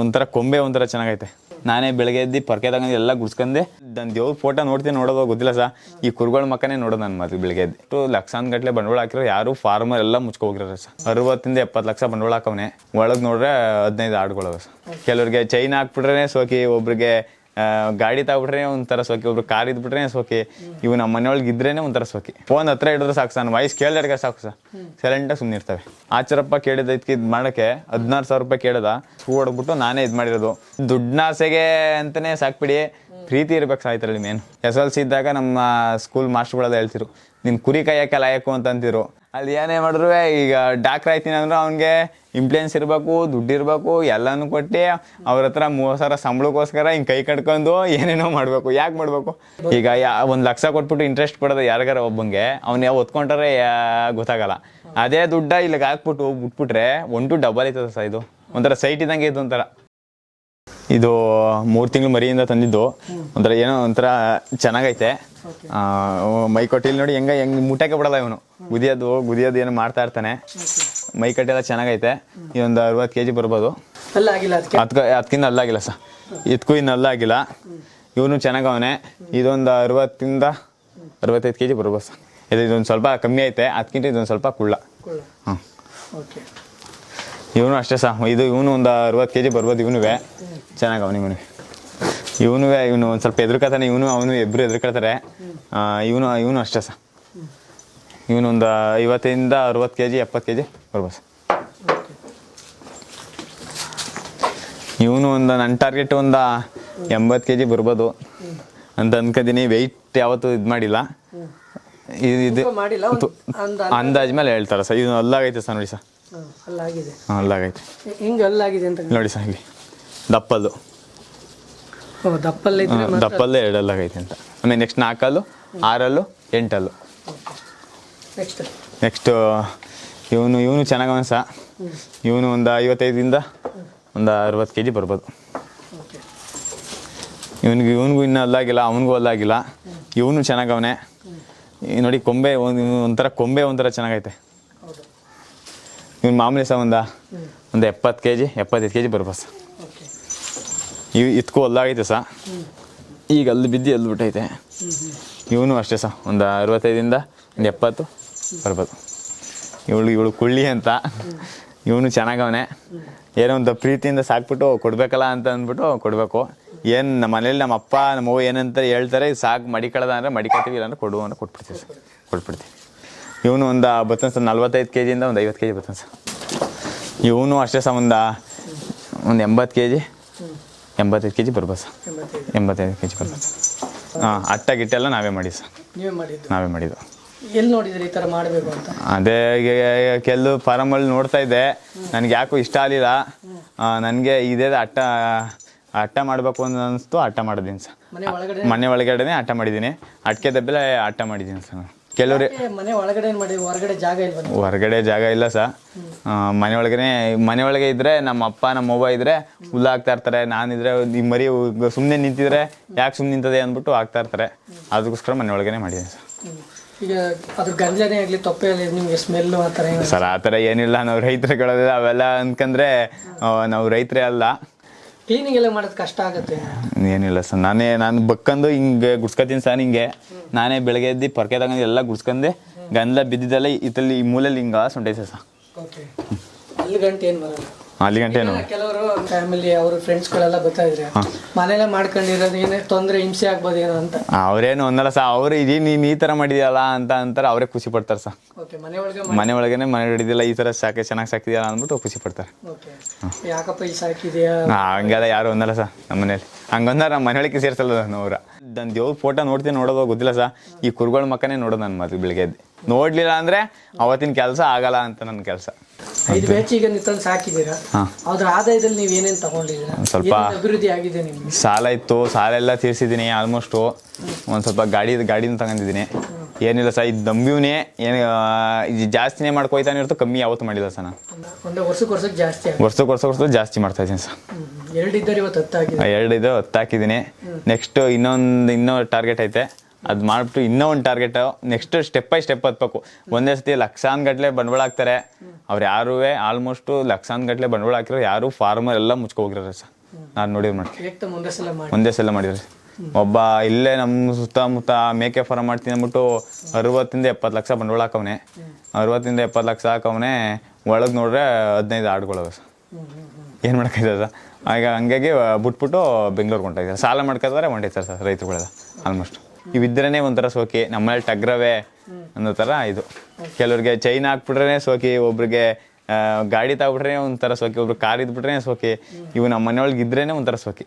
ಒಂಥರ ಕೊಂಬೆ, ಒಂಥರ ಚೆನ್ನಾಗೈತೆ. ನಾನೇ ಬೆಳಗ್ಗೆ ಎದ್ದು ಪರ್ಕೆ ತಗೊಂಡು ಎಲ್ಲ ಗುಡ್ಸ್ಕೊಂಡೆ ನನ್ನ ದೇವ್ರ ಫೋಟೋ ನೋಡ್ತೀನಿ ನೋಡೋದು, ಗೊತ್ತಿಲ್ಲ ಸಾ? ಈ ಕುರುಗಳ ಮಕ್ಕನೇ ನೋಡೋದು ನನ್ನ ಮಾತು ಬೆಳಗ್ಗೆ ಎದ್ದು. ಲಕ್ಷಾನ್ ಗಟ್ಟಲೆ ಬಂಡವಾಳ ಹಾಕಿರೋ ಯಾರು ಫಾರ್ಮರ್ ಎಲ್ಲ ಮುಚ್ಕೋಗಿರೋ ಸರ್ ಅರವತ್ತಿಂದ ಎಪ್ಪತ್ತು ಲಕ್ಷ ಬಂಡವಾಳ ಹಾಕವನೆ. ಒಳಗೆ ನೋಡ್ರೆ ಹದಿನೈದು ಆಡುಗಳವ ಸರ್ ಕೆಲವ್ರಿಗೆ ಚೈನ್ ಹಾಕ್ಬಿಟ್ರೆ ಸೋಕಿ, ಒಬ್ರಿಗೆ ಗಾಡಿ ತಗೊಬಿಟ್ರೆ ಒಂಥರ ಸೋಕೆ ಒಬ್ರು ಕಾರ್ ಇದ್ಬಿಟ್ರೆ ಸೋಕೆ ಇವು ನಮ್ಮ ಮನೆಯೊಳಗೆ ಇದ್ರೇನೆ ಒಂಥರ ಸೋಕೆ ಫೋನ್ ಹತ್ರ ಹಿಡಿದ್ರೆ ಸಾಕು ಸರ್, ವಾಯ್ಸ್ ಕೇಳಿದ್ರೆ ಸಾಕು ಸರ್. ಸೈಲೆಂಟಾಗಿ ಸುಮ್ಮನೆ ಇರ್ತವೆ. ಆಚರಪ್ಪ ಕೇಳಿದ ಇದಕ್ಕೆ ಇದು ಮಾಡೋಕ್ಕೆ ಹದಿನಾರು ಸಾವಿರ ರೂಪಾಯಿ ಕೇಳಿದ. ಹೂ ಹೊಡ್ಬಿಟ್ಟು ನಾನೇ ಇದು ಮಾಡಿರೋದು. ದುಡ್ಡಿನ ಆಸೆಗೆ ಅಂತಲೇ ಸಾಕ್ಬಿಡಿ. ಪ್ರೀತಿ ಇರ್ಬೇಕು ಸಾಯ್ತರಲ್ಲಿ ಮೇನ್. ಎಸ್ ಎಲ್ ಸಿ ಇದ್ದಾಗ ನಮ್ಮ ಸ್ಕೂಲ್ ಮಾಸ್ಟರ್ಗಳೆಲ್ಲ ಹೇಳ್ತಿರು ನಿನ್ ಕುರಿ ಕಾಯಕ್ಕೆ ಲಾಯಕು ಅಂತ ಅಂತಿರು ಅಲ್ಲಿ ಏನೇ ಮಾಡಿದ್ರು ಈಗ ಡಾಕ್ಟರ್ ಆಯ್ತೀನಿ ಅಂದ್ರೆ ಅವ್ನಿಗೆ ಇಂಪ್ಲೂಯೆನ್ಸ್ ಇರಬೇಕು, ದುಡ್ಡು ಇರಬೇಕು, ಎಲ್ಲನೂ ಕೊಟ್ಟು ಅವ್ರ ಹತ್ರ ಮೂವತ್ತು ಸಾವಿರ ಸಂಬಳಕ್ಕೋಸ್ಕರ ಹಿಂಗೆ ಕೈ ಕಟ್ಕೊಂಡು ಏನೇನೋ ಮಾಡಬೇಕು. ಯಾಕೆ ಮಾಡಬೇಕು? ಈಗ ಯಾ, ಒಂದು ಲಕ್ಷ ಕೊಟ್ಬಿಟ್ಟು ಇಂಟ್ರೆಸ್ಟ್ ಕೊಡೋದು ಯಾರಿಗಾರ ಒಬ್ಬಂಗೆ, ಅವ್ನು ಯಾವ ಒತ್ಕೊಂಡ್ರೆ ಗೊತ್ತಾಗಲ್ಲ. ಅದೇ ದುಡ್ಡ ಇಲ್ಲಿಗೆ ಹಾಕ್ಬಿಟ್ಟು ಬಿಟ್ಬಿಟ್ರೆ ಒನ್ ಟು ಡಬಲ್ ಐತದ ಸರ್ ಇದು. ಒಂಥರ ಸೈಟ್ ಇದ್ದಂಗೆ ಇದು ಒಂಥರ ಇದು ಮೂರು ತಿಂಗಳು ಮರಿಯಿಂದ ತಂದಿದ್ದು. ಒಂಥರ ಏನೋ ಒಂಥರ ಚೆನ್ನಾಗೈತೆ. ಮೈ ಕೊಟ್ಟಿಲ್ ನೋಡಿ ಹೆಂಗ ಹೆಂಗ್ ಮುಟ್ಟಕ್ಕೆ ಬಿಡಲ್ಲ ಇವನು. ಗುದಿಯೋದು ಗುದಿಯೋದು ಏನೋ ಮಾಡ್ತಾ ಇರ್ತಾನೆ. ಮೈ ಕಟ್ಟೆಲ್ಲ ಚೆನ್ನಾಗೈತೆ. ಇದೊಂದು ಅರವತ್ತು ಕೆ ಜಿ ಬರ್ಬೋದು. ಅಲ್ಲ ಆಗಿಲ್ಲ ಅದಕ್ಕೆ ಅದಕ್ಕೆ ಅದಕ್ಕಿಂತ ಅಲ್ಲಾಗಿಲ್ಲ ಸರ್. ಇದಕ್ಕೂ ಇನ್ನು ಅಲ್ಲಾಗಿಲ್ಲ. ಇವನು ಚೆನ್ನಾಗವನೆ. ಇದೊಂದು ಅರವತ್ತಿಂದ ಅರವತ್ತೈದು ಕೆ ಜಿ ಬರ್ಬೋದು ಸರ್. ಇದು ಇದೊಂದು ಸ್ವಲ್ಪ ಕಮ್ಮಿ ಐತೆ. ಅದಕ್ಕಿಂತ ಇದೊಂದು ಸ್ವಲ್ಪ ಕುಳ್ಳ. ಹಾಂ ಓಕೆ ಇವನು ಅಷ್ಟೇ ಸಹ ಇದು ಇವನು ಒಂದು ಅರವತ್ತು ಕೆ ಜಿ ಬರ್ಬೋದು ಇವನು ಚೆನ್ನಾಗವನು ಇವನು ಇವನು ಇವನು ಒಂದು ಸ್ವಲ್ಪ ಎದುರ್ಕತಾನೆ ಇವನು ಅವನು ಇಬ್ಬರು ಎದುರ್ಕೊಳ್ತಾರೆ ಇವನು ಇವನು ಅಷ್ಟೇ ಸರ್. ಇವನೊಂದು ಒಂದು ಐವತ್ತರಿಂದ ಅರವತ್ತು ಕೆ ಜಿ ಎಪ್ಪತ್ತು ಕೆ ಜಿ ಬರ್ಬೋದು ಸರ್. ಇವನು ಒಂದು ನನ್ನ ಟಾರ್ಗೆಟ್ ಒಂದು ಎಂಬತ್ತು ಕೆ ಜಿ ಬರ್ಬೋದು. ಅಂತ ಅನ್ಕೋತೀನಿ. ವೆಯ್ಟ್ ಯಾವತ್ತೂ ಇದು ಮಾಡಿಲ್ಲ. ಇದು ಇದು ಅಂದಾಜ್ ಮೇಲೆ. ಹೇಳ್ತಾರೆ ಸರ್. ಇದು ಅಲ್ಲಾಗೈತೆ ಸರ್ ನೋಡಿ ಸರ್. ಹಾಂ, ಅಲ್ಲಾಗಿದೆ. ಹಾಂ ಅಲ್ಲಾಗೈತೆ. ಹಿಂಗೆ ಅಲ್ಲಾಗಿದೆ ಅಂತ ನೋಡಿ ಸರ್ ಇಲ್ಲಿ. ದಪ್ಪಲ್ಲು. ದಪ್ಪಲ್ಲಿ ಎರಡಲ್ಲಾಗೈತೆ ಅಂತ. ಆಮೇಲೆ ನೆಕ್ಸ್ಟ್ ನಾಲ್ಕಲ್ಲು ಆರಲ್ಲು ಎಂಟಲ್ಲು. ನೆಕ್ಸ್ಟ್ ಇವನು ಇವನು ಚೆನ್ನಾಗವನ ಸಹ ಇವನು ಒಂದು ಐವತ್ತೈದರಿಂದ ಒಂದು ಅರವತ್ತು ಕೆ ಜಿ ಬರ್ಬೋದು ಇವನಿಗೆ ಇವನಿಗೂ ಇನ್ನೂ ಅಲ್ಲಾಗಿಲ್ಲ ಅವನಿಗೂ ಅಲ್ಲಾಗಿಲ್ಲ. ಇವನು ಚೆನ್ನಾಗವನೆ ನೋಡಿ ಕೊಂಬೆ ಒಂದು ಒಂಥರ ಕೊಂಬೆ ಒಂಥರ ಚೆನ್ನಾಗೈತೆ. ಇವನು ಮಾಮೂಲಿ ಸಹ ಒಂದು ಒಂದು ಎಪ್ಪತ್ತು ಕೆ ಜಿ ಎಪ್ಪತ್ತೈದು ಕೆ ಜಿ ಬರ್ಬೋದು ಸರ್ ಇವ್ ಇತ್ಕೋ ಅಲ್ಲಾಗೈತೆ ಸಹ ಈಗ ಅಲ್ಲಿ ಬಿದ್ದು ಎಲ್ಲಿ ಬಿಟ್ಟೈತೆ. ಇವನು ಅಷ್ಟೇ ಸಹ ಒಂದು ಅರವತ್ತೈದಿಂದ ಒಂದು ಎಪ್ಪತ್ತು ಬರ್ಬೋದು. ಇವಳು ಇವಳು ಕುಳ್ಳಿ ಅಂತ. ಇವನು ಚೆನ್ನಾಗವನೆ. ಏನೋ ಒಂದು ಪ್ರೀತಿಯಿಂದ ಸಾಕ್ಬಿಟ್ಟು ಕೊಡ್ಬೇಕಲ್ಲ ಅಂತ ಅಂದ್ಬಿಟ್ಟು ಕೊಡಬೇಕು. ಏನು ನಮ್ಮ ಮನೇಲಿ ನಮ್ಮ ಅಪ್ಪ, ನಮ್ಮ ಅವ್ವ ಏನಂತ ಹೇಳ್ತಾರೆ ಸಾಕು ಮಡಿಕಳದ ಅಂದರೆ ಮಡಿಕತ್ತೀವಿ ಇಲ್ಲಾಂದ್ರೆ ಕೊಡು ಅಂತ ಕೊಟ್ಬಿಡ್ತೀವಿ ಸರ್ ಕೊಟ್ಬಿಡ್ತೀವಿ. ಇವನು ಒಂದು ಬತ್ತನ್ ಸರ್ ನಲ್ವತ್ತೈದು ಕೆ ಜಿಯಿಂದ ಒಂದು ಐವತ್ತು ಕೆ ಜಿ ಬತ್ತನ್ ಸರ್ ಇವನು ಅಷ್ಟೇ ಸಹ ಒಂದು ಒಂದು ಎಂಬತ್ತು ಕೆ ಜಿ ಎಂಬತ್ತೈದು ಕೆ ಜಿ ಬರ್ಬೋದು ಸರ್. ಎಂಬತ್ತೈದು. ಎಂಬತ್ತೈದು ಕೆ ಜಿ ಬರ್ಬೋದು ಸರ್. ಹಾಂ. ಅಟ್ಟ ಗಿಟ್ಟೆಲ್ಲ ನಾವೇ ಮಾಡಿ ಸರ್. ನೀವೇ ಮಾಡಿದ್ದು. ನಾವೇ ಮಾಡಿದ್ದು. ಎಲ್ಲಿ ನೋಡಿದ್ರಿ ಈ ಥರ ಮಾಡಬೇಕು ಅಂತ? ಅದೇ ಈಗ ಕೆಲವು ಫಾರಮಲ್ಲಿ ನೋಡ್ತಾ ಇದ್ದೆ. ನನಗೆ ಯಾಕೂ ಇಷ್ಟ ಆಗಲಿಲ್ಲ. ನನಗೆ ಇದೇ ಅಟ್ಟ ಅಟ್ಟ ಮಾಡಬೇಕು ಅಂತ ಅನಿಸ್ತು ಅಟ್ಟ ಮಾಡಿದ್ದೀನಿ ಸರ್. ಮನೆ ಒಳಗಡೆ ಮನೆ ಒಳಗಡೆನೆ ಅಟ್ಟ ಮಾಡಿದ್ದೀನಿ. ಅಟ್ಕೆ ದಬ್ಬೆಲ್ಲ ಅಟ್ಟ ಮಾಡಿದ್ದೀನಿ ಸರ್ ಕೆಲವ್ರು ಮನೆ ಒಳಗಡೆ ಏನು ಹೊರಗಡೆ ಜಾಗ ಇಲ್ವಾ ನಿಮ್ಗೆ? ಹೊರಗಡೆ ಜಾಗ ಇಲ್ಲ ಸರ್ ಮನೆ ಒಳಗೇನೆ ಮನೆ ಒಳಗೆ ಇದ್ರೆ ನಮ್ಮ ಅಪ್ಪ ನಮ್ಮ ಅವ್ವ ಇದ್ರೆ ಹುಲ್ಲು ಹಾಕ್ತಾ ಇರ್ತಾರೆ. ನಾನಿದ್ರೆ ಈ ಮರಿ ಸುಮ್ಮನೆ ನಿಂತಿದ್ರೆ ಯಾಕೆ ಸುಮ್ಮನೆ ನಿಂತದೆ ಅಂದ್ಬಿಟ್ಟು ಹಾಕ್ತಾ ಇರ್ತಾರೆ. ಅದಕ್ಕೋಸ್ಕರ ಮನೆ ಒಳಗೇನೆ ಮಾಡಿದೆ ಸರ್ ಹ್ಮ್. ಈಗ ಅದ್ರ ಗಂಜಲೇ ಆಗಲಿ ತೊಪ್ಪೆ ಆಗಲಿ ನಿಮಗೆ ಸ್ಮೆಲ್ಲು ಆ ಥರ ಏನು ಸರ್ ಆ ತರ ಏನಿಲ್ಲ. ನಾವು ರೈತರುಗಳಲ್ಲ ಅವೆಲ್ಲ ಅನ್ಕಂದ್ರೆ ಆ, ನಾವು ರೈತರೇ ಅಲ್ಲ. ಕ್ಲೀನಿಂಗ್ ಎಲ್ಲ ಮಾಡೋದು ಕಷ್ಟ ಆಗುತ್ತೆ. ಏನಿಲ್ಲ ಸರ್ ನಾನೇ ನಾನು ಬಕ್ಕಂದು ಹಿಂಗೆ ಗುಡ್ಸ್ಕೊತೀನಿ ಸರ್ ಹಿಂಗೆ ನಾನೇ ಬೆಳಗ್ಗೆ ಎದ್ದು ಪೊರ್ಕೆ ತಗೊಂಡು ಎಲ್ಲ ಗುಡ್ಸ್ಕೊಂಡೆ ಗಂಧ ಬಿದ್ದಿದ್ದೆಲ್ಲ ಇತ್ತಲ್ಲಿ ಈ ಮೂಲೆಯಲ್ಲಿ ಹಿಂಗೆ ಸುಂಟೈತೆ ಸರ್. ಓಕೆ ಅಲ್ಲಿ ಗಂಟೆ ಏನು ಬರಲ್ಲ. ಅಲ್ಲಿ ಗಂಟೆನು ಕೆಲವರು ಫ್ಯಾಮಿಲಿ ಅವರು ಫ್ರೆಂಡ್ಸ್ಗಳೆಲ್ಲ ಬರ್ತಾ ಇದ್ರೆ. ಮನೇಲೆ ಮಾಡ್ಕೊಂಡಿರೋದು ಏನೇ ತೊಂದರೆ ಹಿಂಸೆ ಆಗ್ಬೋದೇನೋ ಅಂತ. ಅವ್ರೇನು ಒಂದಲ್ಲ ಸರ್ ಅವ್ರು ಇದೀ ನೀನು ಈ ತರ ಮಾಡಿದ್ಯಲ್ಲ ಅಂತ ಅಂತಾರೆ ಅವರೇ ಖುಷಿ ಪಡ್ತಾರೆ ಸರ್. ಓಕೆ ಮನೆ ಒಳಗೆ ಮನೆ ಒಳಗೇನೆ ಮನೆ ಹಿಡಿದಿಲ್ಲ ಈ ತರ ಸಾಕೆ ಚೆನ್ನಾಗಿ ಸಾಕಿದ್ಯಲ್ಲ ಅಂದ್ಬಿಟ್ಟು ಖುಷಿ ಪಡ್ತಾರೆ. ಓಕೆ ಯಾಕಪ್ಪ ಈ ಸಾಕಿದ್ಯಾ? ಹಂಗೆಲ್ಲ ಯಾರು ಒಂದಲ್ಲ ಸರ್ ನಮ್ಮ ಮನೇಲಿ ಹಂಗಂದ್ರೆ ನಮ್ಮ ಮನೆಯೊಳಗೆ ಸೇರ್ಸಲ್ಲ ಅವ್ರ ನನ್ನ ದೇವ್ರ ಫೋಟೋ ನೋಡ್ತೀನಿ ನೋಡೋದು ಗೊತ್ತಿಲ್ಲ ಸರ್. ಈ ಕುರುಗಳ ಮಕ್ಕನೇ ನೋಡೋದು ನನ್ನ ಮೊದಲು ಬೆಳಿಗ್ಗೆ ನೋಡ್ಲಿಲ್ಲ ಅಂದ್ರೆ ಅವತ್ತಿನ ಕೆಲಸ ಆಗಲ್ಲ ಅಂತ ನನ್ನ ಕೆಲಸ. ಐದು ಬ್ಯಾಚ್ ಈಗ ನೀವು ತಂದು ಸಾಕಿದ್ದೀರಾ? ಹಾಂ. ಅದ್ರ ಆದಾಯದಲ್ಲಿ ನೀವು ಏನೇನು ತಗೊಂಡಿದ್ದೀರಾ? ಸ್ವಲ್ಪ ಏನೇನ್ ಅಭಿವೃದ್ಧಿ ಆಗಿದೆ ನಿಮ್ಗೆ? ಸಾಲ ಇತ್ತು ಸಾಲ ಎಲ್ಲ ತೀರ್ಸಿದ್ದೀನಿ ಆಲ್ಮೋಸ್ಟು ಒಂದು ಸ್ವಲ್ಪ ಗಾಡಿ ಗಾಡಿನ ತಗೊಂಡಿದ್ದೀನಿ. ಏನಿಲ್ಲ ಸರ್ ಇದು ನಂಬಿವ್ನೇ ಏನು ಇದು ಜಾಸ್ತಿನೇ ಮಾಡ್ಕೊಯ್ತಾನೆ ಇರ್ತು ಕಮ್ಮಿ ಯಾವತ್ತು ಮಾಡಿಲ್ಲ ಸರ್ ನಾನು. ಒಂದು ವರ್ಷಕ್ಕೆ ವರ್ಷಕ್ಕೆ ಜಾಸ್ತಿ ಆಗಿದೆ. ವರ್ಷಕ್ಕೆ ವರ್ಷಕ್ಕೆ ವರ್ಷಕ್ಕೆ ಜಾಸ್ತಿ ಮಾಡ್ತಾ ಇದ್ದೀನಿ ಸರ್. ಎರಡು ಇದ್ದಾರೆ ಇವತ್ತು ಹತ್ತು ಆಗಿದೆ ಎರಡು ಇದು ಹತ್ತು ಹಾಕಿದ್ದೀನಿ. ನೆಕ್ಸ್ಟ್ ಇನ್ನೊಂದು ಇನ್ನೂ ಟಾರ್ಗೆಟ್ ಐತೆ. ಅದು ಮಾಡ್ಬಿಟ್ಟು ಇನ್ನೂ ಒಂದು target next step by step ಹತ್ಬೇಕು. ಒಂದೇ ಸತಿ ಲಕ್ಷಾನ್ ಗಟ್ಟಲೆ ಬಂಡವಾಳ ಹಾಕ್ತಾರೆ. ಅವ್ರು ಯಾರೂ ಆಲ್ಮೋಸ್ಟ್ ಲಕ್ಷಾನ್ ಗಟ್ಟಲೆ ಬಂಡವಾಳ ಹಾಕಿರೋ ಯಾರು ಫಾರ್ಮರ್ ಎಲ್ಲ ಮುಚ್ಕೊ ಹೋಗಿರೋರು ಸರ್. ನಾನು ನೋಡಿದ್ರೆ ಮಾಡಿ. ಒಂದೇ ಸಲ ಮಾಡಿದ್ರಿ. ಒಬ್ಬ ಇಲ್ಲೇ ನಮ್ಮ ಸುತ್ತಮುತ್ತ ಮೇಕೆ ಫಾರ್ಮ್ ಮಾಡ್ತೀನಿ ಅಂದ್ಬಿಟ್ಟು ಅರವತ್ತಿಂದ ಎಪ್ಪತ್ತು ಲಕ್ಷ ಬಂಡವಾಳ ಹಾಕವನೆ. ಅರವತ್ತಿಂದ ಎಪ್ಪತ್ತು ಲಕ್ಷ ಹಾಕವನೆ. ಒಳಗೆ ನೋಡ್ರೆ ಹದಿನೈದು ಆಡ್ಗಳವೆ ಸರ್. ಏನು ಮಾಡೋಕ್ಕಾಯ್ತದೆ ಸರ್? ಆಗ ಹಂಗಾಗಿ ಬಿಟ್ಬಿಟ್ಟು ಬೆಂಗಳೂರು ಹೊಂಟಿದ್ದಾರೆ ಸಾಲ ಮಾಡ್ಕೊತಾರೆ ಹೊಂಟೈತಾರೆ ಸರ್ ರೈತರುಗಳೆಲ್ಲ ಆಲ್ಮೋಸ್ಟ್ ಇವಿದ್ರೇ ಒಂಥರ ಸೋಕಿ ನಮ್ಮಲ್ಲಿ ಟಗ್ರವೇ ಅನ್ನೋ ಥರ ಇದು. ಕೆಲವ್ರಿಗೆ ಚೈನ್ ಹಾಕ್ಬಿಟ್ರೆ ಸೋಕಿ ಒಬ್ರಿಗೆ ಗಾಡಿ ತಗೊಬಿಟ್ರೆ ಒಂಥರ ಸೋಕಿ ಒಬ್ರು ಕಾರ್ ಇದ್ಬಿಟ್ರೆ ಸೋಕಿ. ಇವು ನಮ್ಮ ಮನೆಯೊಳಗೆ ಇದ್ರೇನೆ ಒಂಥರ ಸೋಕಿ.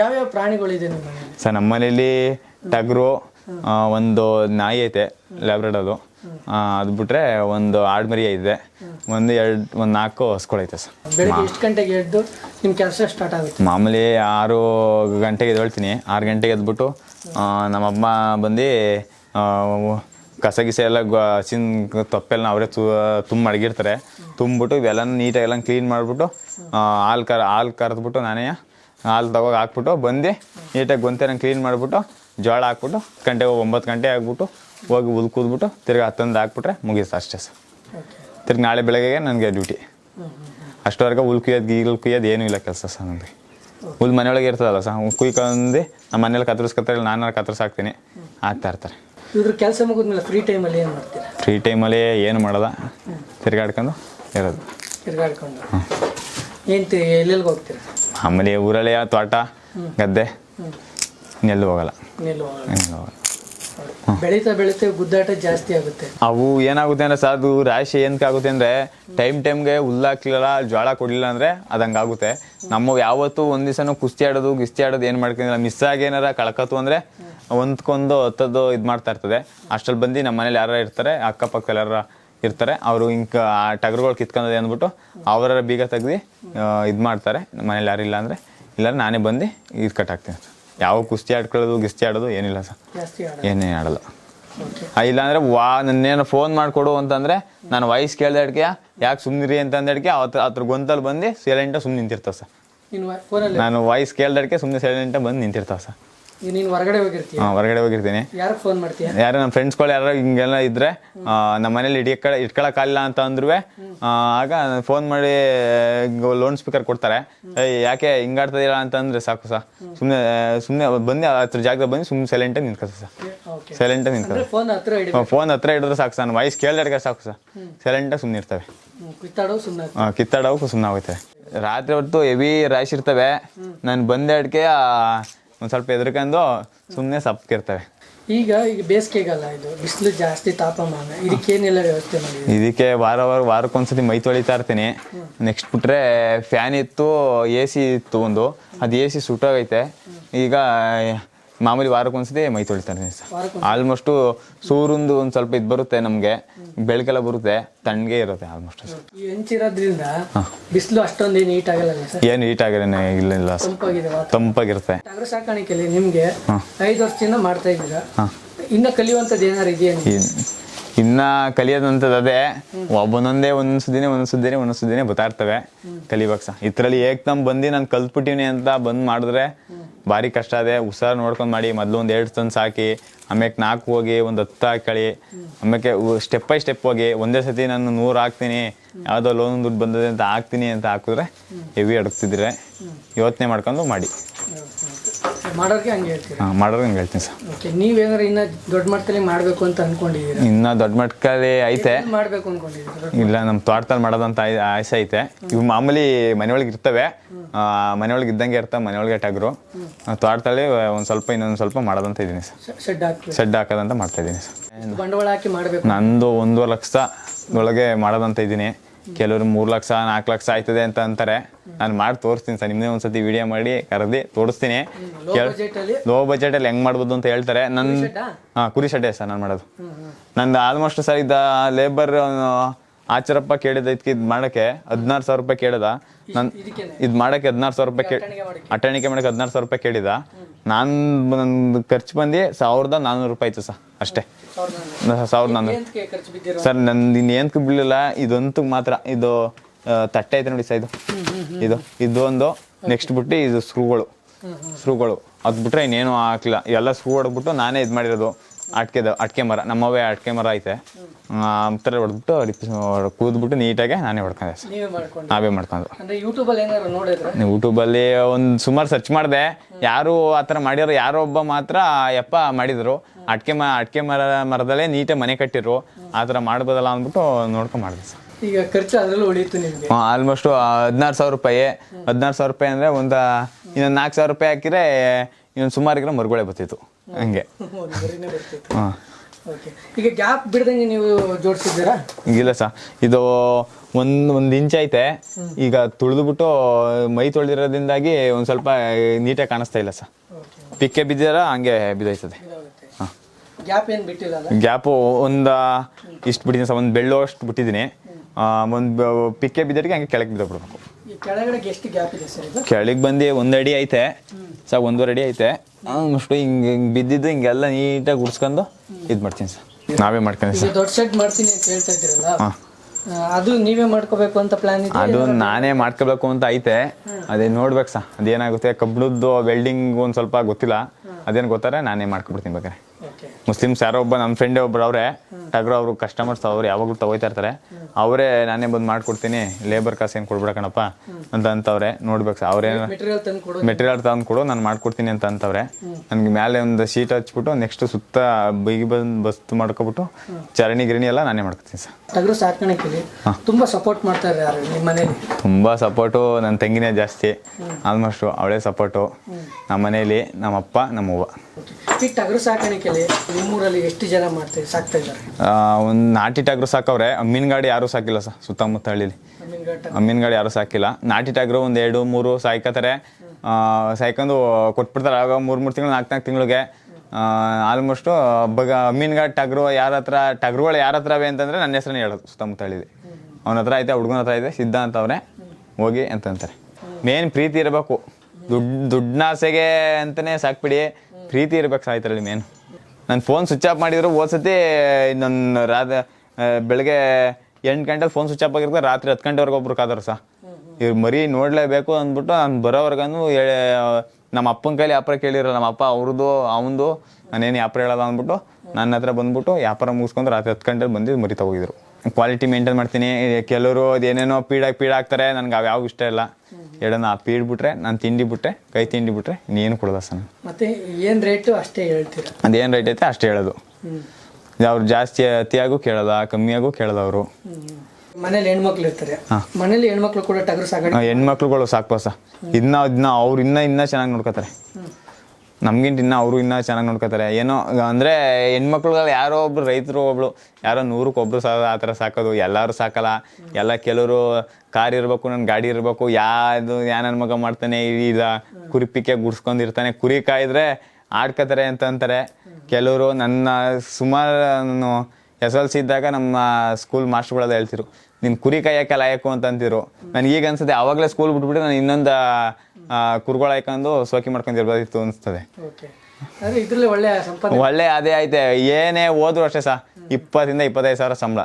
ಯಾವ್ಯಾವ ಪ್ರಾಣಿಗಳಿದೆ ನಿಮ್ಮ ಮನೇಲಿ ಸರ್ ನಮ್ಮ ಮನೇಲಿ ಟಗ್ರು ಒಂದು ನಾಯಿ ಐತೆ ಲ್ಯಾಬ್ರೆಡ್ ಅದು ಬಿಟ್ರೆ ಒಂದು ಆಡ್ಮರಿ ಐತೆ. ಒಂದು ಎರಡು ಒಂದು ನಾಲ್ಕು ಹಸ್ಕೊಳೈತೆ ಸರ್ ಬೆಳಿಗ್ಗೆ ಎಷ್ಟು ಗಂಟೆಗೆ ಎದ್ದು ನಿಮ್ಮ ಕೆಲಸ ಸ್ಟಾರ್ಟ್ ಆಗುತ್ತೆ? ಮಾಮೂಲಿ ಆರು ಗಂಟೆಗೆ ಎದ್ದೇಳ್ತೀನಿ. ಆರು ಗಂಟೆಗೆ ಎದ್ಬಿಟ್ಟು ನಮ್ಮಮ್ಮ ಬಂದು ಕಸ ಗಿಸ ಎಲ್ಲ ಹಸಿನ ತೊಪ್ಪೆಲ್ಲ ಅವರೇ ತು ತುಂಬ ಅಡಗಿರ್ತಾರೆ. ತುಂಬಿಬಿಟ್ಟು ಇವೆಲ್ಲ ನೀಟಾಗಿ ಎಲ್ಲ ಕ್ಲೀನ್ ಮಾಡಿಬಿಟ್ಟು ಹಾಲು ಕರ ಹಾಲು ಕರೆದ್ಬಿಟ್ಟು ನಾನೇ ಹಾಲು ತಗೋಗಿ ಹಾಕ್ಬಿಟ್ಟು ಬಂದು ನೀಟಾಗಿ ಗೊಂತೆನ ಕ್ಲೀನ್ ಮಾಡಿಬಿಟ್ಟು ಜೋಳ ಹಾಕ್ಬಿಟ್ಟು ಗಂಟೆಗೆ ಒಂಬತ್ತು ಗಂಟೆ ಆಗ್ಬಿಟ್ಟು ಹೋಗಿ ಉಲ್ ಕೂದ್ಬಿಟ್ಟು ತಿರ್ಗಿ ಹತ್ತೊಂದು ಹಾಕ್ಬಿಟ್ರೆ ಮುಗೀತು ಅಷ್ಟೇ ಸರ್. ತಿರ್ಗಿ ನಾಳೆ ಬೆಳಗ್ಗೆಗೆ ನನಗೆ ಡ್ಯೂಟಿ ಅಷ್ಟವರೆಗೆ ಹುಲ್ ಕುಯ್ಯೋದು ಗೀಲ್ ಕುಯ್ಯೋದು ಏನೂ ಇಲ್ಲ ಕೆಲಸ ಸರ್ ನನಗೆ ಹುಲ್ ಮನೆಯೊಳಗೆ ಇರ್ತದಲ್ಲ ಸಹ ಕುಯ್ಕೊಂಡು ನಮ್ಮ ಮನೇಲಿ ಕತ್ತರಿಸ್ಕೊತಾರೆ ನಾನು ಕತ್ತರಿಸಾಕ್ತೀನಿ. ಆಗ್ತಾ ಇರ್ತಾರೆ. ಇವರು ಕೆಲಸ ಮುಗಿದ್ಮೇಲೆ ಫ್ರೀ ಟೈಮಲ್ಲಿ ಏನು ಮಾಡ್ತೀರಾ? ಫ್ರೀ ಟೈಮಲ್ಲಿ ಏನು ಮಾಡೋದ ತಿರ್ಗಾಡ್ಕೊಂಡು ಇರೋದು. ತಿರ್ಗಾಡ್ಕೊಂಡು. ಏನು ಎಲ್ಲೆಲ್ಲಿಗೆ ಹೋಗ್ತೀರಾ? ಆಮೇಲೆ ಊರಲ್ಲಿ ತೋಟ ಗದ್ದೆ. ನೆಲ್ಲು ಹೋಗಲ್ಲ. ನೆಲ್ಲು ಹೋಗಲ್ಲ. ಬೆಳೀತಾ ಬೆಳೀತಾ ಗುದ್ದಾಟ ಜಾಸ್ತಿ ಆಗುತ್ತೆ. ಅವು ಏನಾಗುತ್ತೆ ಅಂದ್ರೆ ಸರ್ ಅದು ರಾಶಿ ಏನಕ್ಕೆ ಆಗುತ್ತೆ ಅಂದ್ರೆ ಟೈಮ್ ಟೈಮ್ಗೆ ಹುಲ್ಲಾಕ್ಲಿಲ್ಲ ಜ್ವಾಳ ಕೊಡ್ಲಿಲ್ಲ ಅಂದ್ರೆ ಅದಂಗೆ ಆಗುತ್ತೆ. ನಮ್ಮ ಯಾವತ್ತು ಒಂದ್ ದಿವಸನೂ ಕುಸ್ತಿ ಆಡೋದು ಗಿಸ್ತಿ ಆಡೋದು ಏನು ಮಾಡ್ಕೊಂಡಿಲ್ಲ. ಮಿಸ್ ಆಗಿ ಏನಾರ ಕಳ್ಕತ್ತು ಅಂದ್ರೆ ಹೊಂದ್ಕೊಂಡು ಹತ್ತದ್ದು ಇದು ಮಾಡ್ತಾ ಇರ್ತದೆ. ಅಷ್ಟಲ್ಲಿ ಬಂದು ನಮ್ಮ ಮನೇಲಿ ಯಾರು ಇರ್ತಾರೆ ಅಕ್ಕಪಕ್ಕ ಎಲ್ಲಾರ ಇರ್ತಾರೆ ಅವರು ಹಿಂಗೆ ಆ ಟಗರುಗಳು ಕಿತ್ಕೊಂಡದೆ ಅಂದ್ಬಿಟ್ಟು ಅವರ ಬೀಗ ತೆಗ್ದು ಇದು ಮಾಡ್ತಾರೆ. ನಮ್ಮ ಮನೇಲಿ ಯಾರು ಇಲ್ಲ ಅಂದ್ರೆ ಇಲ್ಲ ನಾನೇ ಬಂದು ಇದು ಕಟ್ಟಾಕ್ತೀನಿ ಯಾವ ಕುಸ್ತಿ ಆಡ್ಕೊಳ್ಳೋದು ಗಿಸ್ತಿ ಆಡೋದು ಏನಿಲ್ಲ ಸರ್. ಜಾಸ್ತಿ ಏನೇ ಆಡಲ್ಲ. ಓಕೆ ಆ, ಇಲ್ಲಾಂದ್ರೆ ವಾ ನನ್ನೇನು ಫೋನ್ ಮಾಡಿಕೊಡು ಅಂತಂದ್ರೆ ನಾನು ವಾಯ್ಸ್ ಕೇಳ್ದೆ ಅಡ್ಕೆ ಯಾಕೆ ಸುಮ್ಮನಿರಿ ಅಂತ ಅವತ್ತು ಅದ್ರ ಗೊಂತಲ್ಲಿ ಬಂದು ಸೈಲೆಂಟ ಸುಮ್ಮನೆ ನಿಂತಿರ್ತಾವ ಸರ್. ನೀನು ಫೋನಲ್ಲಿ ನಾನು ವಾಯ್ಸ್ ಕೇಳ್ದಡ್ಕೆ ಸುಮ್ಮನೆ ಸೈಲೆಂಟ ಬಂದು ನಿಂತಿರ್ತಾವ ಸರ್. ನೀನು ಹೊರಗಡೆ ಹೋಗಿರ್ತೀಯ? ಹಾಂ ಹೊರಗಡೆ ಹೋಗಿರ್ತೀನಿ. ಯಾರಿಗೆ ಫೋನ್ ಮಾಡ್ತೀಯ? ಯಾರು ನಮ್ಮ ಫ್ರೆಂಡ್ಸ್ಗಳು ಯಾರು ಹಿಂಗೆಲ್ಲ ಇದ್ರೆ ಆ, ನಮ್ಮ ಮನೇಲಿ ಇಟ್ಕೊಳ ಇಟ್ಕೊಳಕ್ಕಾಗಿಲ್ಲ ಅಂತ ಅಂದ್ರೂ ಆಗ ಫೋನ್ ಮಾಡಿ ಲೋನ್ ಸ್ಪೀಕರ್ ಕೊಡ್ತಾರೆ. ಯಾಕೆ ಹಿಂಗಾಡ್ತದಿಲ್ಲ ಅಂತ ಅಂದ್ರೆ ಸಾಕು ಸರ್ ಸುಮ್ಮನೆ ಸುಮ್ಮನೆ ಬಂದು ಹತ್ರ ಜಾಗದಾಗ ಬಂದು ಸುಮ್ಮನೆ ಸೈಲೆಂಟಾಗಿ ಆಗಿ ಸರ್ ಸೈಲೆಂಟಾಗಿ ಆಗಿ ಅಂದ್ರೆ ಫೋನ್ ಹತ್ರ ಇಡಿ ಫೋನ್ ಹತ್ರ ಹಿಡಿದ್ರೆ ಸಾಕು ಸರ್ ವಾಯ್ಸ್ ಕೇಳಿದ್ರೆ ಸಾಕು ಸರ್ ಸೈಲೆಂಟಾಗಿ ಸುಮ್ಮನೆ ಇರ್ತವೆ. ಕಿತ್ತಾಡೋ ಸುಮ್ಮನೆ ಆಗುತ್ತೆ ರಾತ್ರಿ ಹೊತ್ತು ಹೆವಿ ರಾಶ್ ಇರ್ತವೆ. ನಾನು ಬಂದೆ ಅಡ್ಕೆ ಒಂದು ಸ್ವಲ್ಪ ಎದ್ರಕೊಂಡು ಸುಮ್ಮನೆ ಸಪ್ಕಿರ್ತವೆ. ಈಗ ಈಗ ಬೇಸಿಗೆಗಲ್ಲ ಇದು ಬಿಸಿಲು ಜಾಸ್ತಿ ತಾಪಮಾನ ಇದಕ್ಕೇನೆಲ್ಲ ವ್ಯವಸ್ಥೆ ಮಾಡಿದೆ ಇದಕ್ಕೆ ವಾರ ವಾರ ವಾರಕ್ಕೊಂದ್ಸತಿ ಮೈ ತೊಳಿತಾ ಇರ್ತೀನಿ. ನೆಕ್ಸ್ಟ್ ಬಿಟ್ರೆ ಫ್ಯಾನ್ ಇತ್ತು ಎ ಸಿ ಇತ್ತು ಒಂದು. ಅದು ಎ ಸಿ ಸುಟ್ಟೋಗೈತೆ ಈಗ ಮಾಮೂಲಿ ವಾರಕ್ಕೊಂದ್ಸತಿ ಮೈ ತೊಳಿತಾರೆ ಸರ್ ಆಲ್ಮೋಸ್ಟು ಸೂರಿಂದು ಒಂದು ಸ್ವಲ್ಪ ಇದು ಬರುತ್ತೆ ನಮಗೆ ಬೆಳಕೆಲ್ಲ ಬರುತ್ತೆ ತಣ್ಣಗೆ ಇರುತ್ತೆ ಆಲ್ಮೋಸ್ಟ್ ಹೆಂಚಿರೋದ್ರಿಂದ ಬಿಸಿಲು ಅಷ್ಟೊಂದು ಏನು ಹೀಟ್ ಆಗಲ್ಲ ಸರ್ ಏನು ಹೀಟ್ ಆಗಲ್ಲ ಇಲ್ಲ ಸರ್ ತಂಪಾಗಿರುತ್ತೆ. ಟಗರು ಸಾಕಾಣಿಕೆಯಲ್ಲಿ ನಿಮ್ಗೆ ಐದು ವರ್ಷದಿಂದ ಮಾಡ್ತಾ ಇದ್ದೀರಾ? ಇನ್ನ ಕಲಿಯುವಂಥದ್ದು ಏನಾರು ಇದೆಯಾ ಇನ್ನ ಕಲಿಯೋದಂಥದ್ದು ಅದೇ ಒಬ್ಬನೊಂದೇ ಒಂದ್ಸದಿನ ಒಂದೊಂದು ಸುದ್ದಿನೇ ಬರ್ತಾ ಇರ್ತವೆ ಕಲಿಬೇಕು ಸಹ. ಇದ್ರಲ್ಲಿ ತಮ್ಮ ಬಂದು ನಾನು ಕಲ್ತ್ಬಿಟ್ಟಿನಿ ಅಂತ ಬಂದ್ ಮಾಡಿದ್ರೆ ಭಾರಿ ಕಷ್ಟ ಅದೇ. ಹುಷಾರು ನೋಡ್ಕೊಂಡು ಮಾಡಿ ಮೊದಲು ಒಂದು ಎರಡು ತಂದು ಸಾಕಿ ಆಮ್ಯಾಕೆ ನಾಲ್ಕು ಹೋಗಿ ಒಂದು ಹತ್ತು ಹಾಕಳಿ ಆಮ್ಯಾಕೆ ಸ್ಟೆಪ್ ಬೈ ಸ್ಟೆಪ್ ಹೋಗಿ ಒಂದೇ ಸತಿ ನಾನು ನೂರು ಹಾಕ್ತೀನಿ ಯಾವುದೋ ಲೋನ್ ದುಡ್ಡು ಬಂದದೆ ಅಂತ ಹಾಕ್ತೀನಿ ಅಂತ ಹಾಕಿದ್ರೆ ಹೆವಿ ಅಡಗ್ತಿದ್ರೆ ಯೋಚನೆ ಮಾಡ್ಕೊಂಡು ಮಾಡಿ. ಮಾಡೋರ್ಗೆ ಹಂಗೆ ಹೇಳ್ತೀರಾ? ಹಾಂ ಮಾಡೋರು ಹಂಗೆ ಹೇಳ್ತೀನಿ ಸರ್. ಓಕೆ ಇನ್ನ ದೊಡ್ಡ ಮಟ್ಟದಲ್ಲಿ ಮಾಡಬೇಕು ಅಂತ ಅನ್ಕೊಂಡಿದ್ದೀರಾ? ಇನ್ನ ದೊಡ್ಡ ಮಟ್ಟದಲ್ಲಿ ಐತೆ. ಮಾಡ್ಬೇಕು ಅನ್ಕೊಂಡಿದ್ದೀರಾ? ಇಲ್ಲ ನಮ್ಮ ತೋಟದಲ್ಲಿ ಮಾಡೋದಂತ ಆಯ್- ಆಸೆ ಐತೆ. ಇವು ಮಾಮೂಲಿ ಮನೆಯೊಳಗೆ ಇರ್ತವೆ. ಆ, ಮನೆಯೊಳಗೆ ಇದ್ದಂಗೆ ಇರ್ತವೆ ಮನೆಯೊಳಗೆ ಟಗ್ರು. ಆ, ತೋಟದಲ್ಲಿ ಒಂದು ಸ್ವಲ್ಪ ಇನ್ನೊಂದು ಸ್ವಲ್ಪ ಮಾಡೋದಂತ ಇದ್ದೀನಿ ಸರ್. ಶೆಡ್ ಹಾಕ್ಬೇಕು ಶೆಡ್ ಹಾಕೋದಂತ ಮಾಡ್ತಾ ಇದ್ದೀನಿ ಸರ್. ಬಂಡವಾಳ ಹಾಕಿ ಮಾಡಬೇಕು? ನಂದು ಒಂದೂವರೆ ಲಕ್ಷ ಒಳಗೆ ಮಾಡೋದಂತ ಇದ್ದೀನಿ. ಕೆಲವರು ಮೂರು ಲಕ್ಷ ನಾಲ್ಕು ಲಕ್ಷ ಆಯ್ತದೆ ಅಂತ ಅಂತಾರೆ. ನಾನು ಮಾಡಿ ತೋರಿಸ್ತೀನಿ ಸರ್ ನಿಮ್ಮದೇ ಒಂದ್ಸತಿ ವಿಡಿಯೋ ಮಾಡಿ ಕರೆದಿ ತೋರಿಸ್ತೀನಿ. ಲೋ ಬಜೆಟ್ ಅಲ್ಲಿ? ಲೋ ಬಜೆಟಲ್ಲಿ ಹೆಂಗ್ ಮಾಡ್ಬೋದು ಅಂತ ಹೇಳ್ತಾರೆ. ನನ್ನ ಹಾ ಕುರಿ ಶೆಡ್ಡೆ ಸರ್ ನಾನು ಮಾಡೋದು. ನಂದು ಆಲ್ಮೋಸ್ಟ್ ಸರ್ ಇದ್ದ ಲೇಬರ್ ಆಚಾರಪ್ಪ ಕೇಳಿದ ಇದಕ್ಕೆ ಇದು ಮಾಡಕ್ಕೆ ಹದಿನಾರು ಸಾವಿರ ರೂಪಾಯಿ ಕೇಳಿದ. ನನ್ ಇದಕ್ಕೇನೆ? ಇದು ಮಾಡಕ್ಕೆ ಹದಿನಾರು ಸಾವಿರ ರೂಪಾಯಿ ಅಟಣಿಕೆ ಮಾಡಕ್ಕೆ? ಹದಿನಾರು ಸಾವಿರ ರೂಪಾಯಿ ಕೇಳಿದ. ನಾನು ನಂದು ಖರ್ಚು ಬಂದು ಸಾವಿರದ ನಾನ್ನೂರು ರೂಪಾಯಿ ಆಯ್ತು ಸರ್ ಅಷ್ಟೇ. ಸಾವಿರದ ನಾನ್ನೂರು. ಸರ್ ನಂದು ಇನ್ನೇನಕ್ಕೆ ಬೀಳಿಲ್ಲ ಇದೊಂದು ಮಾತ್ರ ಇದು ತಟ್ಟೆ ಐತೆ ನೋಡಿ ಸರ್ ಇದು. ಇದು ಇದೊಂದು ನೆಕ್ಸ್ಟ್ ಬಿಟ್ಟು ಇದು ಸ್ಕ್ರೂಗಳು. ಸ್ಕ್ರೂಗಳು. ಅದು ಬಿಟ್ರೆ ಇನ್ನೇನು ಹಾಕಿಲ್ಲ ಎಲ್ಲ ಸ್ಕ್ರೂ ಹೊಡೆದ್ಬಿಟ್ಟು ನಾನೇ ಇದು ಮಾಡಿರೋದು ಅಟ್ಕೆದ ಅಟ್ಕೆ ಮರ. ನಮ್ಮವೇ ಅಟ್ಕೆ ಮರ ಐತೆ. ಅಂತಾರೆ ಥರ ಹೊಡೆದ್ಬಿಟ್ಟು ಕೂದ್ಬಿಟ್ಟು ನೀಟಾಗಿ ನಾನೇ ಹೊಡ್ಕೊಂಡೆ ಸರ್ ನೀವೇ ಮಾಡ್ಕೊಂಡು ನಾವೇ ಮಾಡ್ಕೊಂಡು. ಅಂದ್ರೆ ಯೂಟ್ಯೂಬಲ್ಲಿ ಏನಾದ್ರು ನೋಡಿದ್ರೆ? ನೀವು ಯೂಟ್ಯೂಬಲ್ಲಿ ಒಂದು ಸುಮಾರು ಸರ್ಚ್ ಮಾಡಿದೆ. ಯಾರು ಆ ಥರ ಮಾಡಿರೋ ಯಾರೋ ಒಬ್ಬ ಮಾತ್ರ ಯಪ್ಪ ಮಾಡಿದರು. ಅಟ್ಕೆ ಮ ಅಟ್ಕೆ ಮರ ಮರದಲ್ಲೇ ನೀಟಾಗಿ ಮನೆ ಕಟ್ಟಿರು. ಆ ಥರ ಮಾಡ್ಬೋದಲ್ಲ ಅಂದ್ಬಿಟ್ಟು ನೋಡ್ಕೊಂಡು ಮಾಡಿದೆ ಸರ್. ಈಗ ಖರ್ಚು ಅದರಲ್ಲೂ ಉಳಿಯಿತು ನಿಮಗೆ. ಆಲ್ಮೋಸ್ಟ್ ಹದಿನಾರು ಸಾವಿರ ರೂಪಾಯಿ. ಹದಿನಾರು ಸಾವಿರ ರೂಪಾಯಿ ಅಂದರೆ ಒಂದು ಇನ್ನೊಂದು ನಾಲ್ಕು ಸಾವಿರ ರೂಪಾಯಿ ಹಾಕಿದ್ರೆ ಇನ್ನೊಂದು ಸುಮಾರು ಮರುಗಳೇ ಬರ್ತಿತ್ತು. ಹಂಗೆ. ಹಾಂ. ಈಗ ಗ್ಯಾಪ್ ಬಿಡ್ದಂಗೆ ನೀವು ಜೋಡಿಸಿದ್ದೀರಾ? ಇಲ್ಲ ಸರ್ ಇದು ಒಂದು ಒಂದು ಇಂಚ್ ಐತೆ. ಈಗ ತುಳಿದ್ಬಿಟ್ಟು ಮೈ ತೊಳೆದಿರೋದ್ರಿಂದಾಗಿ ಒಂದು ಸ್ವಲ್ಪ ನೀಟಾಗಿ ಕಾಣಿಸ್ತಾ ಇಲ್ಲ ಸರ್ ಪಿಕ್ಕೆ ಬಿದ್ದಿರ ಹಂಗೆ ಬಿದ್ದೋಯ್ತದೆ. ಗ್ಯಾಪ್ ಏನು ಬಿಟ್ಟಿಲ್ಲ ಗ್ಯಾಪು ಒಂದು ಇಷ್ಟು ಬಿಟ್ಟಿದ್ದೀನಿ ಸರ್ ಒಂದು ಬೆಳ್ಳೋ ಅಷ್ಟು ಬಿಟ್ಟಿದ್ದೀನಿ. ಒಂದು ಪಿಕ್ಕೆ ಬಿದ್ದರಿಗೆ ಹಂಗೆ ಕೆಳಗೆ ಬಿದ್ದೋಗ್ಬಿಡ್ಬೇಕು. ಕೆಳಗಡೆಗೆ ಎಷ್ಟು ಗ್ಯಾಪ್ ಇದೆ ಸರ್ ಇದು? ಕೆಳಗೆ ಬಂದು ಒಂದು ಅಡಿ ಐತೆ. ಸರ್ ಒಂದೂವರೆ ಅಡಿ ಐತೆ. ಅಷ್ಟು ಹಿಂಗೆ ಹಿಂಗೆ ಬಿದ್ದಿದ್ದು ಹಿಂಗೆಲ್ಲ ನೀಟಾಗಿ ಗುಡ್ಸ್ಕೊಂಡು ಇದು ಮಾಡ್ತೀನಿ ಸರ್ ನಾವೇ ಮಾಡ್ಕೊಂಡು ಸರ್ ದೊಡ್ಡ ಸೆಟ್ ಮಾಡ್ತೀನಿ ಅಂತ ಹೇಳ್ತಾ ಇದ್ದೀರಲ್ಲ? ಹಾಂ. ಅದು ನೀವೇ ಮಾಡ್ಕೋಬೇಕು ಅಂತ ಪ್ಲಾನ್ ಇದೆ ಅದು ನಾನೇ ಮಾಡ್ಕೋಬೇಕು ಅಂತ ಐತೆ. ಅದೇ ನೋಡ್ಬೇಕು ಸರ್ ಅದೇನಾಗುತ್ತೆ? ಕಬ್ಬಿಣದ್ದು ವೆಲ್ಡಿಂಗ್ ಒಂದು ಸ್ವಲ್ಪ ಗೊತ್ತಿಲ್ಲ. ಅದೇನು ಗೊತ್ತಾರೆ ನಾನೇ ಮಾಡ್ಕೊಬಿಡ್ತೀನಿ ಬೇಕಾರೆ ಓಕೆ ಮುಸ್ಲಿಮ್ಸ್ ಯಾರೋ ಒಬ್ಬ ನಮ್ಮ ಫ್ರೆಂಡೇ ಒಬ್ರು ಅವರೇ. ಟಗ್ರು ಅವರು ಕಸ್ಟಮರ್ಸ್ ಅವ್ರು ಯಾವಾಗಲೂ ತಗೋತಾ ಇರ್ತಾರೆ. ಅವರೇ ನಾನೇ ಬಂದು ಮಾಡ್ಕೊಡ್ತೀನಿ ಲೇಬರ್ ಕಾಸು ಏನು ಕೊಡ್ಬೇಡ ಕಣಪ್ಪ ಅಂತ ಅಂತವ್ರೆ. ನೋಡ್ಬೇಕು ಸರ್ ಅವ್ರೇನು ಮೆಟೀರಿಯಲ್ ತಂದು ಕೊಡು ನಾನು ಮಾಡ್ಕೊಡ್ತೀನಿ ಅಂತ ಅಂತವ್ರೆ. ನನಗೆ ಮೇಲೆ ಒಂದು ಶೀಟ್ ಹಚ್ಬಿಟ್ಟು ನೆಕ್ಸ್ಟ್ ಸುತ್ತ ಬೈಗಿ ಬಂದು ಬಸ್ತು ಮಾಡ್ಕೊಬಿಟ್ಟು ಚರಣಿ ಗಿರಣಿ ಎಲ್ಲ ನಾನೇ ಮಾಡ್ಕೊತೀನಿ ಸರ್. ಟಗರು ಸಾಕಾಣಿಕೆಲಿ ತುಂಬಾ ಸಪೋರ್ಟ್ ಮಾಡ್ತಾರೆ ಯಾರು ನಿಮ್ಮ ಮನೇಲಿ? ತುಂಬ ಸಪೋರ್ಟು ನನ್ನ ತಂಗಿನೇ ಜಾಸ್ತಿ. ಆಲ್ಮೋಸ್ಟು ಅವಳೇ ಸಪೋರ್ಟು ನಮ್ಮ ಮನೇಲಿ ನಮ್ಮಪ್ಪ ನಮ್ಮವ್ವ. ಈ ಟಗರು ಸಾಕಾಣಿಕೆಯಲ್ಲಿ ನಿಮ್ಮೂರಲ್ಲಿ ಎಷ್ಟು ಜನ ಮಾಡ್ತಾರೆ ಸಾಕ್ತಾ ಇದ್ದಾರೆ? ಒಂದು ನಾಟಿ ಟ್ಯಾಗ್ರು ಸಾಕವ್ರೆ. ಅಮ್ಮಿನ ಗಾಡಿ ಯಾರೂ ಸಾಕಿಲ್ಲ ಸರ್ ಸುತ್ತಮುತ್ತ ಹಳ್ಳಿಲಿ. ಅಮ್ಮಿನ ಗಾಡಿ ಯಾರೂ ಸಾಕಿಲ್ಲ. ನಾಟಿ ಟ್ಯಾಗ್ರು ಒಂದು ಎರಡು ಮೂರು ಸಾಯ್ಕೋತಾರೆ ಸಾಯ್ಕೊಂಡು ಕೊಟ್ಬಿಡ್ತಾರೆ ಆಗ ಮೂರು ಮೂರು ತಿಂಗಳು ನಾಲ್ಕು ನಾಲ್ಕು ತಿಂಗಳಿಗೆ. ಆಲ್ಮೋಸ್ಟು ಬಗ ಅಮ್ಮಿನ ಗಾಡಿ ಟಗ್ರು ಯಾರ ಹತ್ರ ಟಗ್ರುಗಳು ಯಾರ ಹತ್ರ ಅವೆ ಅಂತಂದರೆ ನನ್ನ ಹೆಸರನ್ನ ಹೇಳೋದು ಸುತ್ತಮುತ್ತ ಹಳ್ಳಿಲಿ. ಅವನ ಹತ್ರ ಐತೆ ಹುಡುಗನ ಹತ್ರ ಐತೆ ಸಿದ್ಧ ಅಂತವ್ರೆ ಹೋಗಿ ಅಂತಂತಾರೆ ಮೇನ್ ಪ್ರೀತಿ ಇರಬೇಕು. ದುಡ್ಡು ದುಡ್ಡಿನ ಆಸೆಗೆ ಅಂತಲೇ ಸಾಕ್ಬಿಡಿ. ಪ್ರೀತಿ ಇರ್ಬೇಕು ಸಾಯ್ತಾರಲ್ಲಿ ಮೇನ್. ನಾನು ಫೋನ್ ಸ್ವಿಚ್ ಆಫ್ ಮಾಡಿದ್ರು ಓದ್ಸತಿ ನನ್ನ ರಾಧ ಬೆಳಗ್ಗೆ ಎಂಟು ಗಂಟೆಗೆ ಫೋನ್ ಸ್ವಿಚ್ ಆಫ್ ಆಗಿರ್ತದೆ ರಾತ್ರಿ ಹತ್ತು ಗಂಟೆವರೆಗೆ ಒಬ್ರು ಕಾದರು ಸಹ ಇವ್ರು ಮರಿ ನೋಡಲೇಬೇಕು ಅಂದ್ಬಿಟ್ಟು ನಾನು ಬರೋವರೆಗೂ ನಮ್ಮ ಅಪ್ಪನ ಕೈಲಿ ವ್ಯಾಪಾರ ಕೇಳಿರಲ್ಲ, ನಮ್ಮ ಅಪ್ಪ ಅವ್ರದ್ದು ಅವನದು ನಾನೇನು ವ್ಯಾಪಾರ ಹೇಳಲ್ಲ ಅಂದ್ಬಿಟ್ಟು ನನ್ನ ಹತ್ರ ಬಂದ್ಬಿಟ್ಟು ವ್ಯಾಪಾರ ಮುಗಿಸ್ಕೊಂಡು ರಾತ್ರಿ ಹತ್ತು ಗಂಟೆಗೆ ಬಂದು ಮರಿ ತಗೋಗಿದ್ರು. ಕ್ವಾಲಿಟಿ ಮೇಂಟೈನ್ ಮಾಡ್ತೀನಿ, ಕೆಲವರು ಅದೇನೇನೋ ಪೀಡಾಗಿ, ಪೀಡಾಗ್ತಾರೆ ನನ್ಗೆ ನನಗೆ ಅವು ಯಾವ ಇಷ್ಟ ಇಲ್ಲ. ಹೇಳೋಣ ಆ ಪೀಡ್ ಬಿಟ್ರೆ ನಾನು ತಿಂಡಿ ಬಿಟ್ರೆ ಕೈ ತಿಂಡಿ ಬಿಟ್ರೆ ನೀನು ಕೊಡಲ್ಲ ಸರ್ ಮತ್ತೆ ಏನ್ ರೇಟು ಅಷ್ಟೇ ಹೇಳ್ತೀರಾ? ಅದೇನು ರೇಟ್ ಐತೆ ಅಷ್ಟೇ ಹೇಳೋದು. ಅವ್ರು ಜಾಸ್ತಿ ಅತಿಯಾಗೂ ಕೇಳಲ್ಲ ಕಮ್ಮಿಯಾಗೂ ಕೇಳಲ್ಲ ಅವರು. ಮನೇಲಿ ಹೆಣ್ಮಕ್ಳು ಇರ್ತಾರೆ. ಮನೇಲಿ ಹೆಣ್ಮಕ್ಳು ಕೂಡ ಟಗರು ಸಾಕ ಹೆಣ್ಮಕ್ಳುಗಳು ಸಾಕು ಸ ಇದನ್ನ ಇದನ್ನ ಅವ್ರು ಇನ್ನ ಇನ್ನ ಚೆನ್ನಾಗಿ ನೋಡ್ಕೋತಾರೆ. ನಮ್ಗಿಂತ ಇನ್ನ ಅವರು ಇನ್ನೂ ಚೆನ್ನಾಗಿ ನೋಡ್ಕೋತಾರೆ. ಏನೋ, ಅಂದರೆ ಹೆಣ್ಮಕ್ಳುಗಳು ಯಾರೋ ಒಬ್ರು ರೈತರು ಒಬ್ಳು, ಯಾರೋ ನೂರಕ್ಕೆ ಒಬ್ರು ಸಹ ಆ ಥರ ಸಾಕೋದು, ಎಲ್ಲರೂ ಸಾಕಲ್ಲ. ಎಲ್ಲ ಕೆಲವರು ಕಾರ್ ಇರಬೇಕು ನನ್ನ ಗಾಡಿ ಇರಬೇಕು, ಯಾವುದು ಯಾ ನನ್ನ ಮಗ ಮಾಡ್ತಾನೆ ಈಗ ಕುರಿ ಪಿಕ್ಕೆ ಗುಡ್ಸ್ಕೊಂಡಿರ್ತಾನೆ. ಕುರಿ ಕಾಯಿದ್ರೆ ಆಡ್ಕೋತಾರೆ ಅಂತ ಅಂತಾರೆ. ಕೆಲವರು ನನ್ನ ಸುಮಾರು, ನಾನು ಎಸ್ ಎಲ್ ಸಿ ಇದ್ದಾಗ ನಮ್ಮ ಸ್ಕೂಲ್ ಮಾಸ್ಟರ್ಗಳೆಲ್ಲ ಹೇಳ್ತಿರು ನಿನ್ ಕುರಿ ಕಾಯಕ್ಕೆ ಲಾಯಕು ಅಂತ ಅಂತಿರು ನನಗೆ ಈಗ ಅನ್ಸುತ್ತೆ, ಅವಾಗಲೇ ಸ್ಕೂಲ್ ಬಿಟ್ಬಿಟ್ಟು ನಾನು ಇನ್ನೊಂದು ಕುರುಗಳು ಹಾಕೊಂಡು ಸೋಕಿ ಮಾಡ್ಕೊಂಡಿರ್ಬೋದಿತ್ತು ಅನಿಸ್ತದೆ. ಓಕೆ. ಅಂದ್ರೆ ಇದ್ರಲ್ಲಿ ಒಳ್ಳೆ ಸಂಪಾದನೆ. ಒಳ್ಳೆ ಅದೇ ಐತೆ. ಏನೇ ಹೋದ್ರು ಅಷ್ಟೇ ಸಾ. ಇಪ್ಪತ್ತರಿಂದ ಇಪ್ಪತ್ತೈದು ಸಾವಿರ ಸಂಬಳ.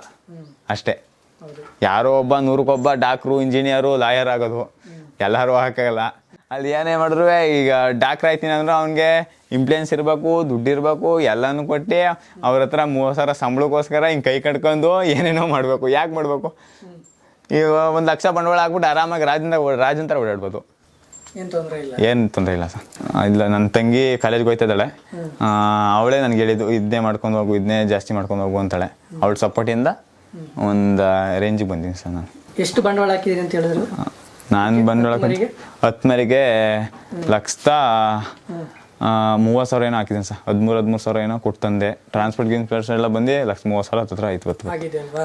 ಅಷ್ಟೇ. ಯಾರೋ ಒಬ್ಬ ನೂರಕ್ಕೊಬ್ಬ ಡಾಕ್ಟ್ರು ಇಂಜಿನಿಯರು ಲಾಯರ್ ಆಗೋದು. ಎಲ್ಲರೂ ಹಾಕಾಗಲ್ಲ ಅಲ್ಲಿ ಏನೇ ಮಾಡಿದ್ರು ಈಗ ಡಾಕ್ಟ್ರ್ ಆಯ್ತೀನಿ ಅಂದ್ರೆ ಅವ್ನಿಗೆ ಇಂಪ್ಲೂಯೆನ್ಸ್ ಇರಬೇಕು ದುಡ್ಡಿರಬೇಕು ಎಲ್ಲನೂ ಕೊಟ್ಟು ಅವ್ರ ಹತ್ರ ಮೂವತ್ತು ಸಾವಿರ ಸಂಬಳಕ್ಕೋಸ್ಕರ ಹಿಂಗೆ ಕೈ ಕಟ್ಕೊಂಡು ಏನೇನೋ ಮಾಡಬೇಕು. ಯಾಕೆ ಮಾಡಬೇಕು? ಈಗ ಒಂದು ಲಕ್ಷ ಬಂಡವಾಳ ಹಾಕ್ಬಿಟ್ಟು ಆರಾಮಾಗಿ ರಾಜಿಂದ ರಾಜಂತರ ಓಡಾಡ್ಬೋದು. ಏನ್ ತೊಂದರೆ ಇಲ್ಲ? ಸರ್. ಇಲ್ಲ ನನ್ನ ತಂಗಿ ಕಾಲೇಜ್ಗೆ ಹೋಯ್ತಿದ್ದಾಳೆ. ಅವಳೇ ನನಗೆ ಹೇಳಿದ್ದು ಇದನ್ನೇ ಮಾಡ್ಕೊಂಡು ಹೋಗು ಇದನ್ನೇ ಜಾಸ್ತಿ ಮಾಡ್ಕೊಂಡು ಹೋಗು ಅಂತಾಳೆ. ಅವಳ ಸಪೋರ್ಟಿಂದ ಒಂದು ರೇಂಜಿಗೆ ಬಂದೀನಿ ಸರ್ ನಾನು. ಎಷ್ಟು ಬಂಡವಾಳ ಹಾಕಿದೀನಿ ಅಂತ ಹೇಳಿದ್ರು? ನಾನು ಬಂಡವಾಳ ಮರಿಗೆ? ಹತ್ತು ಮರಿಗೆ ಲಕ್ಷದ ಮೂವತ್ತು ಸಾವಿರ ಏನೋ ಹಾಕಿದ್ದೀನಿ ಸರ್. ಹದಿಮೂರು ಹದಿಮೂರು ಸಾವಿರ ಏನೋ ಕೊಟ್ಟು ತಂದೆ. ಟ್ರಾನ್ಸ್ಪೋರ್ಟ್ ಗಿನ್ಸ್ಪೋರ್ಟ್ ಎಲ್ಲ ಬಂದು ಲಕ್ಷ ಮೂವತ್ತು ಸಾವಿರ ಹತ್ತಿರ ಆಯ್ತು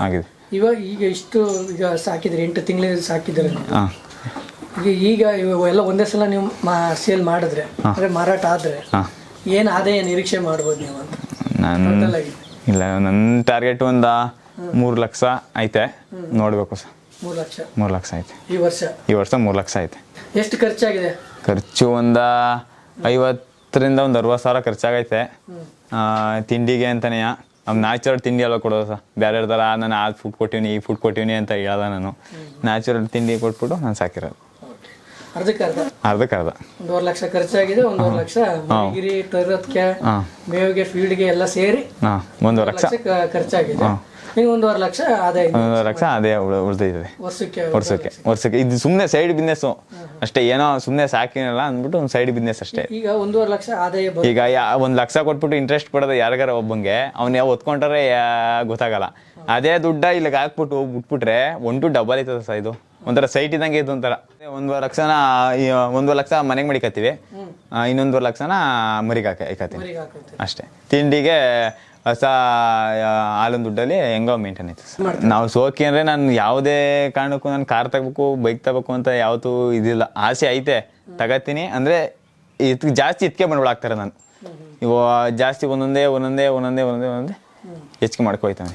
ಆಗಿದೆ ಇವಾಗ ಈಗ ಇಷ್ಟು ಈಗ ಸಾಕಿದ್ರೆ ಎಂಟು ತಿಂಗಳು ಸಾಕಿದ್ರೆ. ಹಾಂ ಈಗ ಇವು ಎಲ್ಲ ಒಂದೇ ಸಲ ನೀವು ಸೇಲ್ ಮಾಡಿದ್ರೆ ಅಂದ್ರೆ ಮಾರಾಟ ಆದ್ರೆ ಏನ್ ಆದಾಯ ನಿರೀಕ್ಷೆ ಮಾಡ್ಬೋದು ನೀವು ಅಂತ? ನಾನು ಟೋಟಲ್ ಆಗಿ. ಇಲ್ಲ ನನ್ನ ಟಾರ್ಗೆಟ್ ಒಂದ ಮೂರು ಲಕ್ಷ ಐತೆ. ನೋಡಬೇಕು ಸರ್. ಮೂರು ಲಕ್ಷ. ಮೂರು ಲಕ್ಷ ಐತೆ. ಈ ವರ್ಷ? ಈ ವರ್ಷ ಮೂರು ಲಕ್ಷ ಐತೆ. ಎಷ್ಟು ಖರ್ಚಾಗಿದೆ? ಖರ್ಚು ಒಂದ ಐವತ್ತರಿಂದ ಒಂದು ಅರವತ್ತು ಸಾವಿರ ಖರ್ಚಾಗೈತೆ. ಆ, ತಿಂಡಿಗೆ ಅಂತಾನೆ ನಮ್ಮ ನ್ಯಾಚುರಲ್ ತಿಂಡಿ ಎಲ್ಲ ಕೊಡೋದು ಸರ್. ಬೇರೆ ಥರ ನಾನು ಆ ಫುಡ್ ಕೊಟ್ಟಿವ್ನಿ ಈ ಫುಡ್ ಕೊಟ್ಟಿವ್ನಿ ಅಂತ ಹೇಳ್ದ ನಾನು. ನ್ಯಾಚುರಲ್ ತಿಂಡಿ ಕೊಟ್ಬಿಟ್ಟು ನಾನು ಸಾಕಿರೋದು. ಅರ್ಧಕ್ಕೆ ಅರ್ಧ ಅರ್ಧಕ್ಕೆ ಅರ್ಧ ಒಂದೂವರೆ ಲಕ್ಷ ಖರ್ಚಾಗಿದೆ ಒಂದೂವರೆ ಲಕ್ಷ ಮನೆಗಿರಿ ತರೋದಕ್ಕೆ ಮೇವಿಗೆ ಫೀಡ್ಗೆ ಎಲ್ಲ ಸೇರಿ ಒಂದೂವರೆ ಲಕ್ಷ. ಖರ್ಚಾಗಿದೆ. ಈಗ ಒಂದೂವರೆ ಲಕ್ಷ ಆದಾಯ ಇದೆ. ಒಂದೂವರೆ ಲಕ್ಷ ಅದೇ ಉಳಿದಿದೆ. ವರ್ಷಕ್ಕೆ ವರ್ಷಕ್ಕೆ ವರ್ಷಕ್ಕೆ. ಇದು ಸುಮ್ಮನೆ ಸೈಡ್ ಬಿಸ್ನೆಸ್ ಅಷ್ಟೇ ಏನೋ ಸುಮ್ಮನೆ ಸಾಕಿನಲ್ಲ ಅಂದ್ಬಿಟ್ಟು ಒಂದು ಸೈಡ್ ಬಿಸ್ನೆಸ್ ಅಷ್ಟೇ. ಈಗ ಒಂದೂವರೆ ಲಕ್ಷ ಆದಾಯ ಈಗ ಒಂದು ಲಕ್ಷ ಕೊಟ್ಬಿಟ್ಟು ಇಂಟ್ರೆಸ್ಟ್ ಪಡೋದು ಯಾರಿಗಾರ ಒಬ್ಬಂಗೆ ಅವ್ನು ಯಾವ ಒತ್ಕೊಂಡ್ರೆ ಗೊತ್ತಾಗಲ್ಲ. ಅದೇ ದುಡ್ಡ ಇಲ್ಲಿಗೆ ಹಾಕ್ಬಿಟ್ಟು ಬಿಟ್ಬಿಟ್ರೆ ಒನ್ ಟು ಡಬಲ್ ಐತದ ಸರ್ ಇದು. ಒಂಥರ ಸೈಟ್ ಇದ್ದಂಗೆ ಇದು ಒಂಥರ. ಒಂದೂವರೆ ಲಕ್ಷನ ಈ ಒಂದುವರೆ ಲಕ್ಷ ಮನೆಗೆ ಮಡಿಕತ್ತೀವಿ. ಇನ್ನೊಂದೂವರೆ ಲಕ್ಷನ ಮರಿಗೆ ಹಾಕಿ ಅಷ್ಟೇ. ತಿಂಡಿಗೆ ಹೊಸ ಹಾಲಿನ ದುಡ್ಡಲ್ಲಿ ಹೆಂಗೋ ಮೇಂಟೈನ್ ಆಯ್ತು ನಾವು ಸೋಕಿ ಅಂದರೆ ನಾನು ಯಾವುದೇ ಕಾರಣಕ್ಕೂ ನಾನು ಕಾರ್ ತಗೋಬೇಕು ಬೈಕ್ ತಗೋಬೇಕು ಅಂತ ಯಾವತ್ತೂ ಇದಿಲ್ಲ. ಆಸೆ ಐತೆ. ತಗತ್ತೀನಿ ಅಂದರೆ ಇದ್ ಜಾಸ್ತಿ ಇದಕ್ಕೆ ಬಂಡವಾಳ ಆಗ್ತಾರೆ ನಾನು. ಇವ ಜಾಸ್ತಿ ಒಂದೊಂದೇ ಒಂದೊಂದೇ ಒಂದೊಂದೇ ಒಂದೊಂದೇ ಒಂದೊಂದೇ ಹೆಚ್ಚಿಗೆ ಮಾಡ್ಕೊಯ್ತಾನೆ.